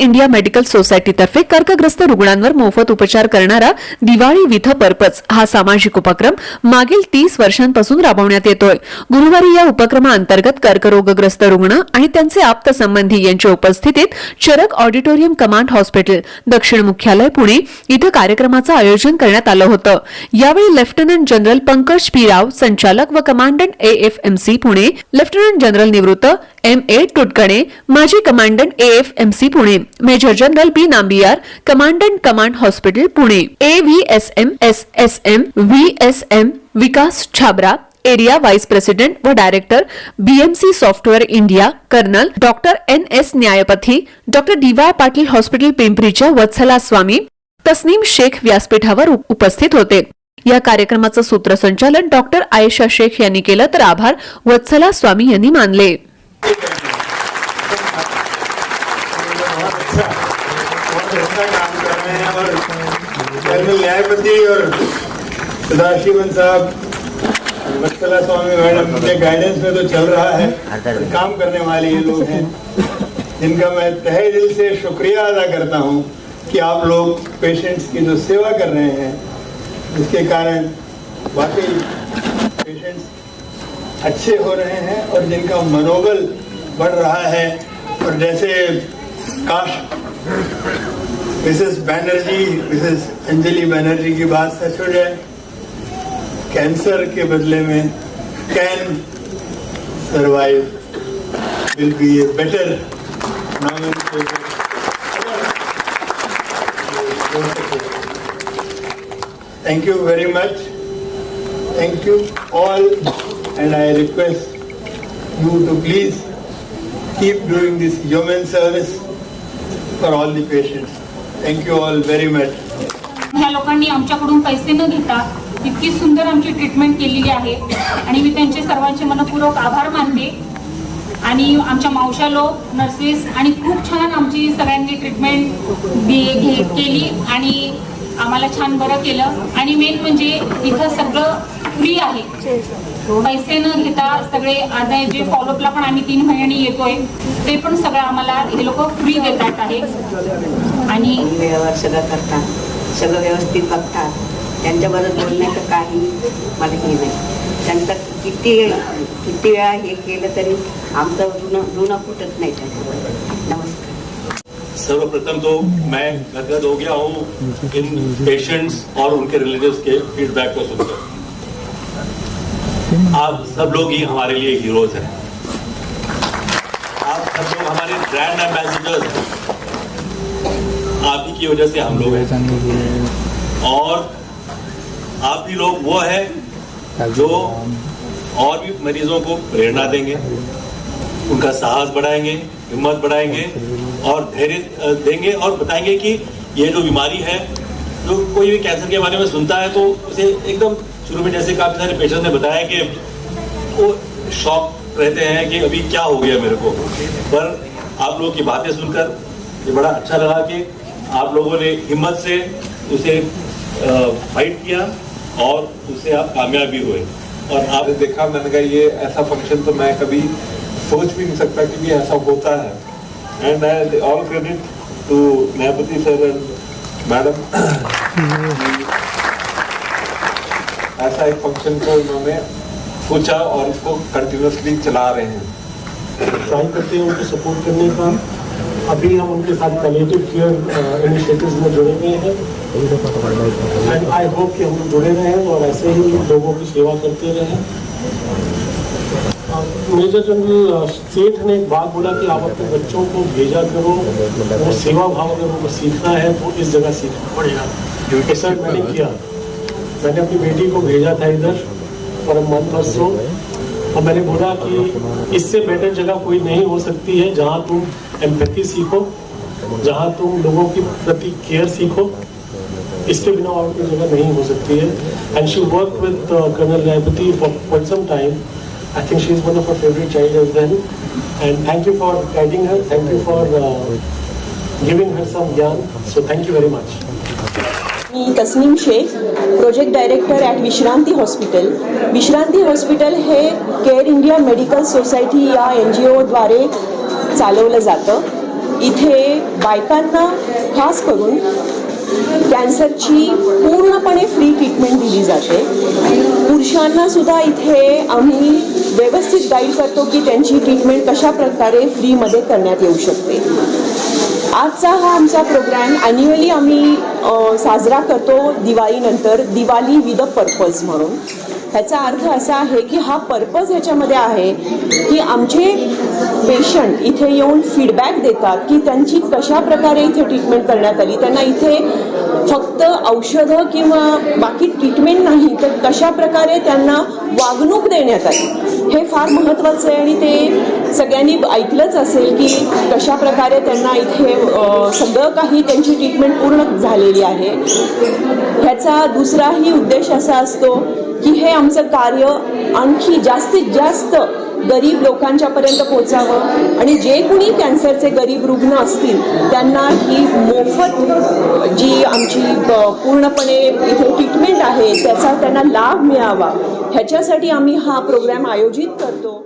India medical सोसायटीतर्फे कर्कग्रस्त रुग्णांवर मोफत उपचार करणारा दिवाळी विथ पर्पज हा सामाजिक उपक्रम मागील तीस वर्षांपासून राबवण्यात येतोय. गुरुवारी या उपक्रमाअंतर्गत कर्करोगग्रस्त रुग्ण आणि त्यांचे आप्त संबंधी यांच्या उपस्थितीत चरक ऑडिटोरियम कमांड हॉस्पिटल दक्षिण मुख्यालय पुणे इथं कार्यक्रमाचं आयोजन करण्यात आलं होतं. यावेळी lieutenant general Pankaj P. Rao संचालक व commandant A F M C Pune lieutenant general निवृत्त एम. ए. टुटकणे माजी commandant A F M C Pune. Major general B Nambiar commandant command hospital Pune. A V S M S S M V S M Vikas Chhabra area vice president व director BMC software India colonel doctor N S Nyayapathi doctor D Y Patil hospital पिंपरीच्या वत्सला स्वामी तस्नीम शेख व्यासपीठावर उपस्थित होते. या कार्यक्रमाचं सूत्रसंचालन doctor Ayesha Shaikh यांनी केलं तर आभार वत्सला स्वामी यांनी मानले. कर्नल न्यायपति और सदाशिवन साहब वत्सला स्वामी मैडम के गाइडेंस में तो चल रहा है काम करने वाले ये लोग हैं जिनका मैं तहे दिल से शुक्रिया अदा करता हूँ कि आप लोग पेशेंट्स की जो सेवा कर रहे हैं जिसके कारण वाकई पेशेंट्स अच्छे हो रहे हैं और जिनका मनोबल बढ़ रहा है। और जैसे काश मिसेस बैनर्जी मिसेस अंजलि बैनर्जी की बात सच हो जाए कैंसर के बदले में can survive will be a better Thank you very much. Thank you all and I request you to please keep doing this human service for all the patients. Thank you all very much ह्या लोकांनी आमच्याकडून पैसे न घेता इतकी सुंदर आमची treatment केलेली आहे. आणि मी त्यांचे सर्वांचे मनपूर्वक आभार मानते. आणि आमच्या मावशा लोक नर्सेस आणि खूप छान आमची सगळ्यांनी ट्रीटमेंट घे केली. आणि आम्हाला छान बरं केलं. आणि मेन म्हणजे इथं सगळं फ्री आहे. पैसे न घेता सगळे आता जे फॉलोअपला पण आम्ही तीन महिन्यांनी येतोय ते पण सगळं आम्हाला हे लोक फ्री देतात आहे. आणि वेळेवर सगळं करतात. सगळं व्यवस्थित बघतात. त्यांच्याबरोबर बोलण्याचं काही मला हे नाही. त्यांचं किती किती वेळा हे केलं तरी आमचं ऋण ऋण फुटत नाही त्यांच्याबरोबर नमस्कार. सर्वप्रथम तो मैं गदगद हो गया हूँ इन पेशेंट्स और उनके रिलेटिव्स के फीडबैक को सुनकर. आप सब लोग ही हमारे लिए हीरोज हैं। आप सब लोग हमारे ब्रांड एम्बेसडर्स आप ही की वजह से हम लोग हैं। और आप ही लोग वो हैं जो और भी मरीजों को प्रेरणा देंगे, उनका साहस बढ़ाएँगे, हिम्मत बढ़ाएँगे और धैर्य देंगे और बताएँगे कि ये जो बीमारी है, जो कोई भी कैंसर के बारे में सुनता है तो उसे एकदम शुरू में जैसे काफ़ी सारे पेशेंट ने बताया कि वो शॉक रहते हैं कि अभी क्या हो गया मेरे को। पर आप लोगों की बातें सुनकर ये बड़ा अच्छा लगा कि आप लोगों ने हिम्मत से उसे फाइट किया और उसे आप कामयाब भी हुए। और आप आपने देखा मैंने कहा ये ऐसा फ़ंक्शन तो मैं कभी सोच भी नहीं सकता कि भी ऐसा होता है। And I all credit to Nyayapati sir and madam ऐसा एक फ़ंक्शन को इन्होंने पूछा और इसको कंटिन्यूसली चला रहे हैं। ट्राई करते हैं उनको सपोर्ट करने का। अभी हम उनके साथ पैलेटिव केयर इनिशिएटिव्स में जुड़े हुए हैं। एंड आई होप कि हम लोग जुड़े रहें और ऐसे ही लोगों की सेवा करते रहें। मेजर जनरल सेठ ने एक बात बोला कि आप अपने बच्चों को भेजा करो वो सेवा भाव अगर उनको सीखना है तो इस जगह सीखना पड़ेगा। सर मैंने किया। मैंने अपनी बेटी को भेजा था इधर फॉर अ मंथ और मैंने बोला कि इससे बेटर जगह कोई नहीं हो सकती है जहाँ तुम एम्पैथी सीखो, जहाँ तुम लोगों के प्रति केयर सीखो। इसके बिना और कोई जगह नहीं हो सकती है। And she work with colonel Nyayapati for quite some time I think she is one of our favourite child as well and thank you for guiding her thank you for giving her some ज्ञान so thank you very much me Tasneem Shaikh project director at Vishranti hospital Vishranti hospital हे care India medical society या N G ओद्वारे चालवलं जातं. इथे बायकांना खास करून कॅन्सरची पूर्णपणे फ्री ट्रीटमेंट दिली जाते. पुरुषांना सुद्धा इथे आम्ही व्यवस्थित गाईड करतो की त्यांची ट्रीटमेंट कशा प्रकारे फ्रीमध्ये करण्यात येऊ शकते. आजचा हा आमचा प्रोग्रॅम ॲन्युअली आम्ही साजरा करतो दिवाळीनंतर दिवाळी विद पर्पज म्हणून. ह्याचा अर्थ असा आहे की हा पर्पज ह्याच्यामध्ये आहे की आमचे पेशंट इथे येऊन फीडबॅक देतात की त्यांची कशा प्रकारे इथे ट्रीटमेंट करण्यात आली. त्यांना इथे फक्त औषधं किंवा बाकी ट्रीटमेंट नाही तर कशा प्रकारे त्यांना वागणूक देण्यात आली? हे फार महत्त्वाचं आहे आणि ते सगळ्यांनी ऐकलंच असेल की कशा प्रकारे त्यांना इथे सगळं काही त्यांची ट्रीटमेंट पूर्ण झालेली आहे. ह्याचा दुसराही उद्देश असा असतो की हे आमचं कार्य आणखी जास्तीत जास्त गरीब लोकांच्यापर्यंत पोचावं आणि जे कुणी कॅन्सरचे गरीब रुग्ण असतील त्यांना ही मोफत जी आमची पूर्णपणे इथे ट्रीटमेंट आहे त्याचा त्यांना लाभ मिळावा. ह्याच्यासाठी आम्ही हा प्रोग्राम आयोजित करतो.